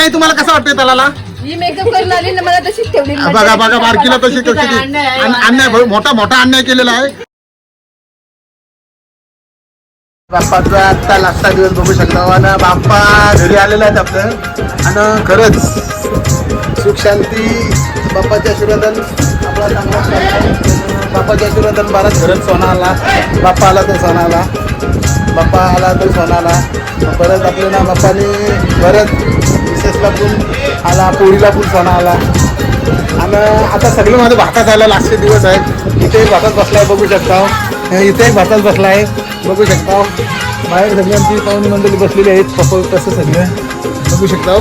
ताई तुम्हाला कसं वाटतंय तलाला? ही मेकअप करून आली ना मला तशीच ठेवली बघा बघा बारकीला तशी कशी अन्याय भाऊ, मोठा मोठा अन्याय केलेला आहे. बाप्पाचा आत्ता लागता दिवस बघू शकता. आणि बाप्पा घरी आलेला आहेत आपलं. आणि खरंच सुख शांती बाप्पाच्या आशीर्वादान आपला चांगला. बाप्पाच्या आशीर्वादान बाराच घरात सोना आला बाप्पा आला तर सोना आला बाप्पा आला तर सोना आला परत आपले ना बाप्पाने परत मिसेसला पण आला पोळीला पण सोना आला. आणि आता सगळं माझं भातात आलं लास्टचे दिवस आहेत. इथे एक भातात बसलाय बघू शकता. इथे एक भातात बसलाय बघू शकता. बाहेर सगळी आमची पाहुणी मंडळी बसलेली आहेत पप्पा तसं सगळं. बघू शकता.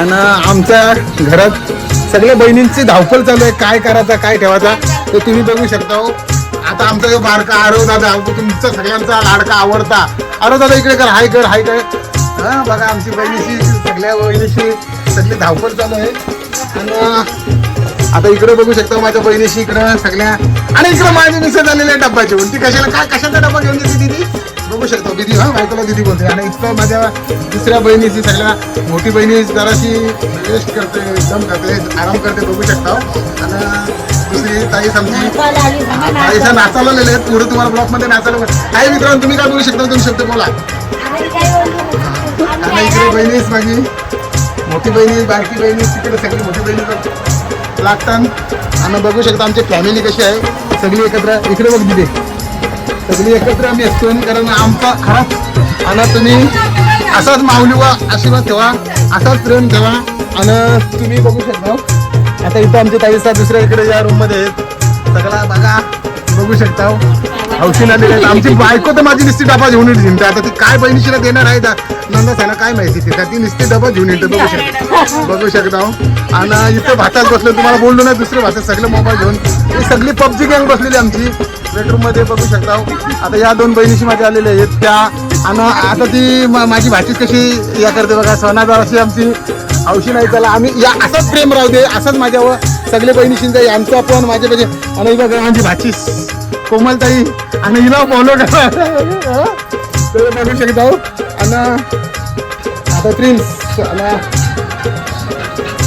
आणि आमच्या घरात सगळ्या बहिणींची धावपळ चालू आहे काय करायचा काय ठेवायचा ते तुम्ही बघू शकता. आता आमचा जो बारका आरव दादा तुमचा सगळ्यांचा लाडका आवडता. आरव दादा इकडे कर हाय कर हाय कर. हा बघा आमची बहिणीशी सगळ्या बहिणीशी सगळी धावपळ चालू आहे. आणि आता इकडे बघू शकता माझ्या बहिणीशी इकडं सगळ्या आणि इकडे माझी मिसेस झालेली आहे डब्याची ती कशाला काय कशाचा डब्बा घेऊन येते दिदी? बघू शकतो दिदी हा बायकोला दिदी बोलते. आणि इथं माझ्या दुसऱ्या बहिणीची सगळ्या मोठी बहिणी जराशी रेस्ट करते दम करते आराम करते बघू शकता आणि दुसरी ताईस आमची ताईचा नाचायला आलेले आहेत. पुढे तुम्हाला ब्लॉकमध्ये नाचायला काय मित्रांनो तुम्ही काय बोलू शकता? दोन शब्द बोला. आणि इकडे बहिणीच माझी. मोठी बहिणी बारकी बहिणी तिकडे सगळी मोठी बहिणी लागतात आणि बघू शकता आमची फॅमिली कशी आहे. सगळी एकत्र. इकडे बघ दिले सगळी एकत्र आम्ही असतो कारण आमचा खराच आणि तुम्ही असाच माऊली व आशीर्वाद ठेवा. असाच प्रेम ठेवा. आणि तुम्ही बघू शकता हो. आता इथं आमचे ताईसा दुसऱ्या इकडे या रूममध्ये आहेत. सगळा बघा. बघू शकता हो. हौशी आलेले आहेत आमची बायको तर माझी नुसती डबा घेऊन येते जिंकते आता ती काय बहिणीशीला देणार आहे? नंदा सांगा काय माहिती ते ती नुसती डबा घेऊन येते बघू शकता. बघू शकता हो. आणि इथं भातात बसलो तुम्हाला बोललो नाही दुसऱ्या भातात सगळे मोबाईल घेऊन. ही सगळी पबजी गँग बसलेली आमची. बेडरूममध्ये बघू शकता हो. आता या दोन बहिणीशी माझ्या आलेल्या आहेत त्या. आणि आता ती माझी भाची कशी या करते बघा सणाजार अशी आमची. हौशी नाही त्याला आम्ही या असंच प्रेम राहू दे असंच माझ्यावर सगळे बहिणीशींचा यांचं पण माझ्या म्हणजे आणि बघा माझी भाचीस कोमलताई आणि हिला फॉलो करा. तर बघू शकता आणि आता प्रिन्स आणि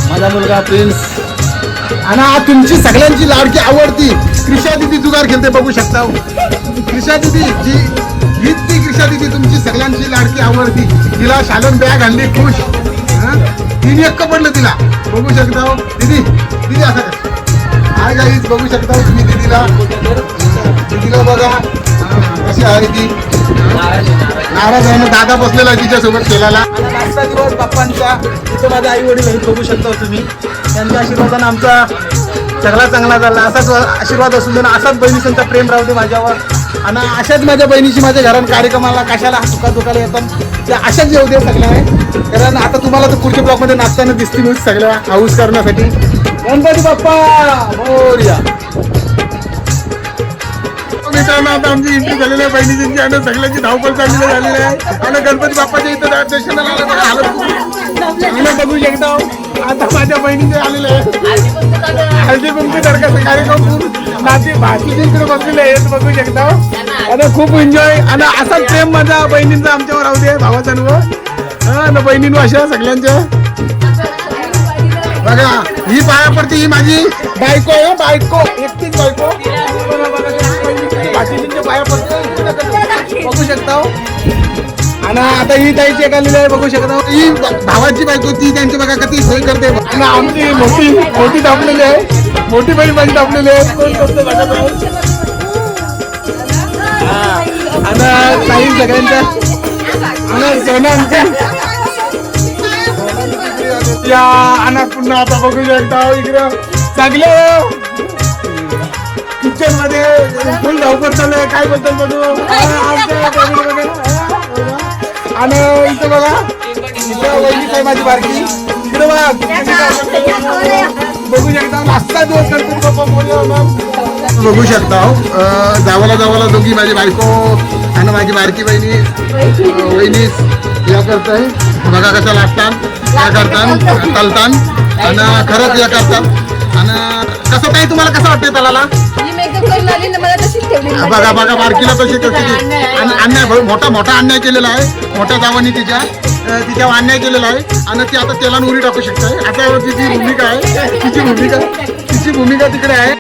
माझा मुलगा प्रिन्स आणि हा तुमची सगळ्यांची लाडकी आवडती क्रिशा दिदी जुगार खेळते बघू शकता क्रिशा दिदी जी हीच ती क्रिशा दिदी तुमची सगळ्यांची लाडकी आवडती. तिला शालन बॅग आणली खुश. हं? तिने एक पडलं तिला. बघू शकता दिदी दिदी असं कर. बघू शकता तुम्ही दिदीला. दिदीला बघा. कशी आहे ती? नाराज आहे ना दादा बसलेला तिच्यासोबत खेळायला. आजचा दिवस बाप्पांचा इथं माझे आई वडील बघू शकता तुम्ही. त्यांच्या आशीर्वादानं आमचा सगळा चांगला झाला. असाच आशीर्वाद असू देऊन असाच बहिणीचा प्रेम राहू दे माझ्यावर. आणि अशाच माझ्या बहिणीची माझ्या घरात कार्यक्रमाला कशाला सुखा दुखाला येतात त्या अशाच येऊ दे सगळ्या कारण आता तुम्हाला तर पुढच्या ब्लॉकमध्ये नाचताना दिसतील सगळ्या हाऊस करण्यासाठी. गणपती बाप्पा! मोरया. मित्रांनो आता आमची एंट्री झालेली आहे बहिणीची आणि सगळ्यांची धावपळ चाललेली झालेली आहे. आणि गणपती बाप्पाच्या इथं दर्शनाला आलं बघा, बघू शकता आता माझ्या बहिणीचे आलेले आहे हळदी कुंकू सारखा कार्यक्रम पूर्ण नाते भाषेचे इकडे बसलेले आहेत बघू शकता आणि खूप एन्जॉय आणि असाच प्रेम माझ्या बहिणींचा आमच्यावर राहू दे भावाचांवर हा आणि बहिणींवर अशा सगळ्यांच्या. बघा. ही पाया पडते ही माझी बायको आहे बायको. एकटीच बायको. पाया पडते बघू शकता हो. आणि आता ही ताईची एका आलेली बघू शकता हो. ही. भावाची बायको ती त्यांची बघा कधी सोय करते. आणि आमची मोठी मोठी दाबलेली आहे. मोठी बहीण माझी दाबलेली आहे. आणि ताई सगळ्यांच्या आणि सोनं या आणि पुन्हा आता बघू शकता हो इकडं. सगळे किचनमध्ये फुल धावपळ चालू आहे. काय बद्दल बघू आणि इथं बघा. वहिनी आहे माझी बारकी. इकडे बघा. बघू शकता. नाश्ता दिवस करतो बाप्पा मोरया होणार. बघू शकता हो. जावाला जावाला दोघी माझी बायको आणि माझी बारकी बहिणी. अं, वहिनी या करताय. बघा कशा लागतात. हे करतात चालतात आणि खरंच हे करतात आणि कसं काही तुम्हाला कसं वाटतंय तलाला? बघा बघा बारकीला तशी कशी अन्याय मोठा मोठा अन्याय केलेला आहे. मोठ्या जावानी तिच्या तिच्यावर अन्याय केलेला आहे. आणि ती आता तेला उडी टाकू शकते. आता तिची भूमिका आहे तिची भूमिका तिची भूमिका तिकडे आहे.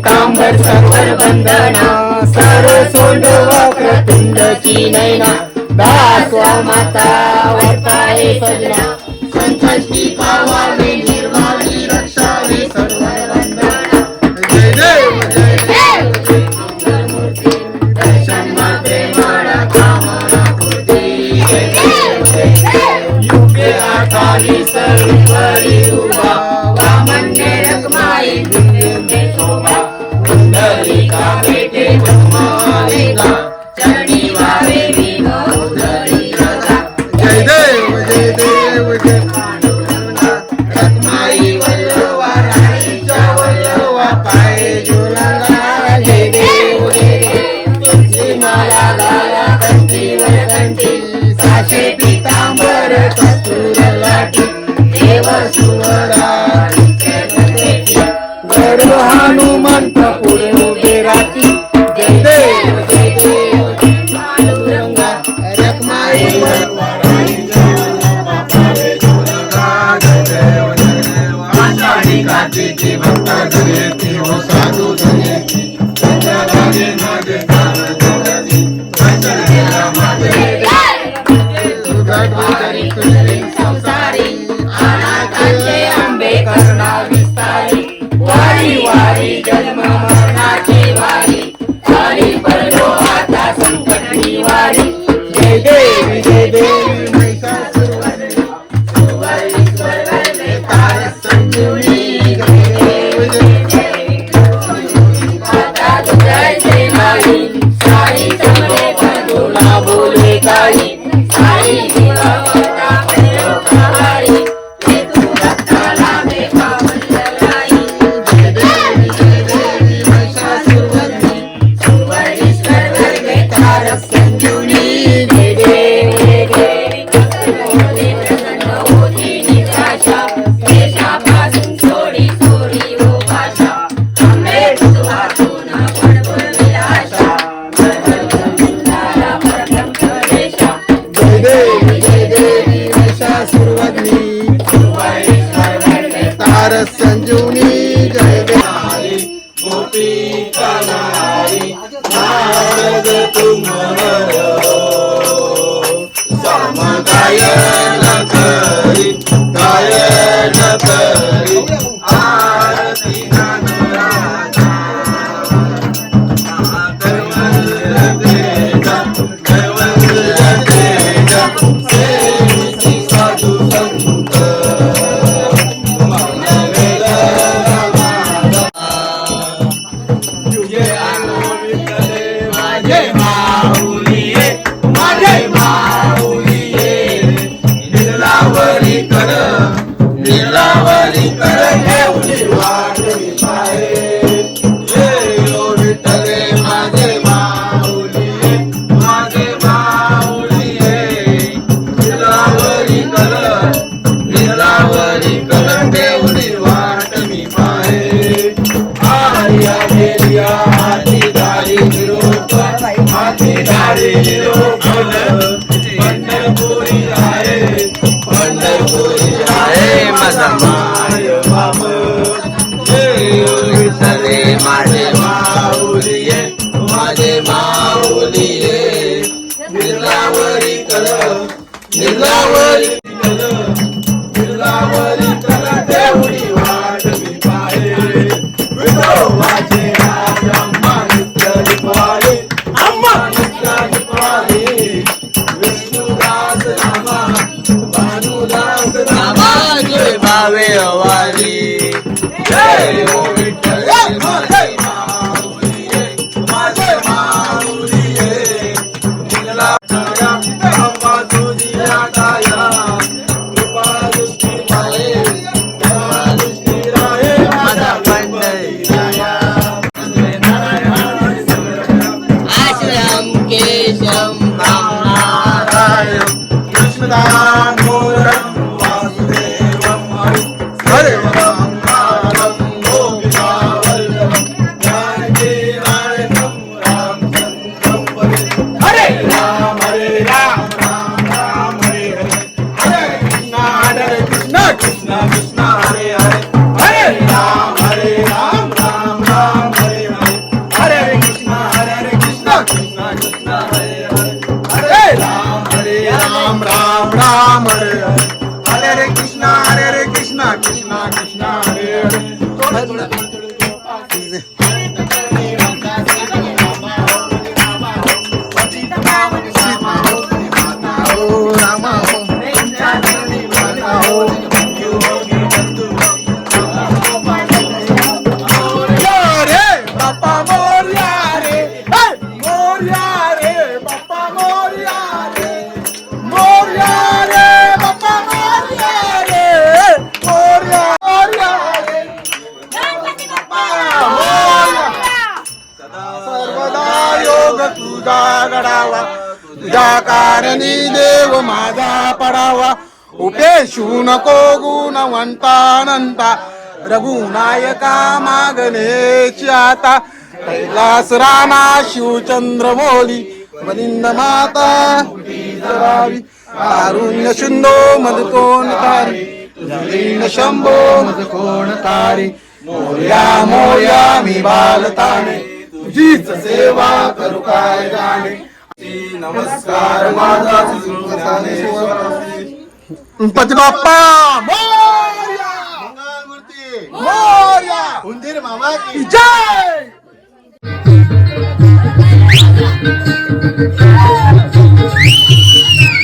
कांबर सरोवर बंधना सर्व सोंडो वक्र तुंड नैना दास माता वर्ताये सजना. Thank you. Salomon Zion. Yeah. पडावा. तुझ्या कारणी देव माझा पडावा. उपेशू नको गुणवंतानंता. रघुनायका मागणेची आता. कैलास रामा शिवचंद्र मोली मलिंद माता जरावी कारुण्य शुंदो मद कोण तारी. तुझीन शंभो मद कोण तारी. मोर्या मोर्या मी बालताने. तुझीच सेवा करू काय जाणे? नमस्कार माझा गणपती बाप्पा मोर्या! मंगलमूर्ती. उंदीर मामा की जय! Thank you.